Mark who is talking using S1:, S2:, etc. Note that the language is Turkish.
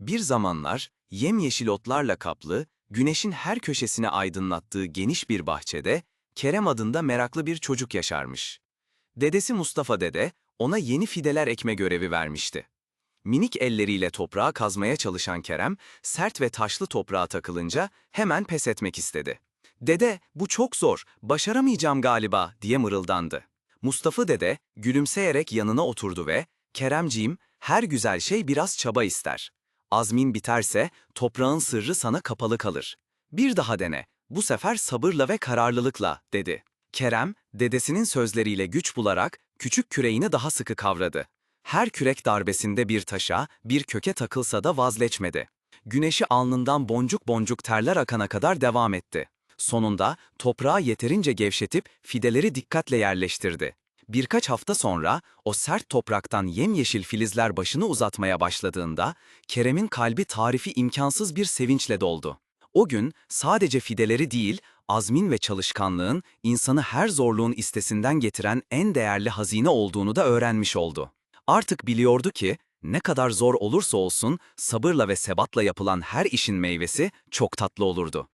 S1: Bir zamanlar yemyeşil otlarla kaplı, güneşin her köşesini aydınlattığı geniş bir bahçede Kerem adında meraklı bir çocuk yaşarmış. Dedesi Mustafa dede ona yeni fideler ekme görevi vermişti. Minik elleriyle toprağı kazmaya çalışan Kerem, sert ve taşlı toprağa takılınca hemen pes etmek istedi. Dede, bu çok zor, başaramayacağım galiba diye mırıldandı. Mustafa dede gülümseyerek yanına oturdu ve Keremciğim, her güzel şey biraz çaba ister. Azmin biterse toprağın sırrı sana kapalı kalır. Bir daha dene, bu sefer sabırla ve kararlılıkla, dedi. Kerem, dedesinin sözleriyle güç bularak küçük küreğini daha sıkı kavradı. Her kürek darbesinde bir taşa, bir köke takılsa da vazgeçmedi. Güneşi alnından boncuk boncuk terler akana kadar devam etti. Sonunda toprağı yeterince gevşetip fideleri dikkatle yerleştirdi. Birkaç hafta sonra o sert topraktan yemyeşil filizler başını uzatmaya başladığında Kerem'in kalbi tarifi imkansız bir sevinçle doldu. O gün sadece fideleri değil, azmin ve çalışkanlığın insanı her zorluğun istesinden getiren en değerli hazine olduğunu da öğrenmiş oldu. Artık biliyordu ki ne kadar zor olursa olsun sabırla ve sebatla yapılan her işin meyvesi çok tatlı olurdu.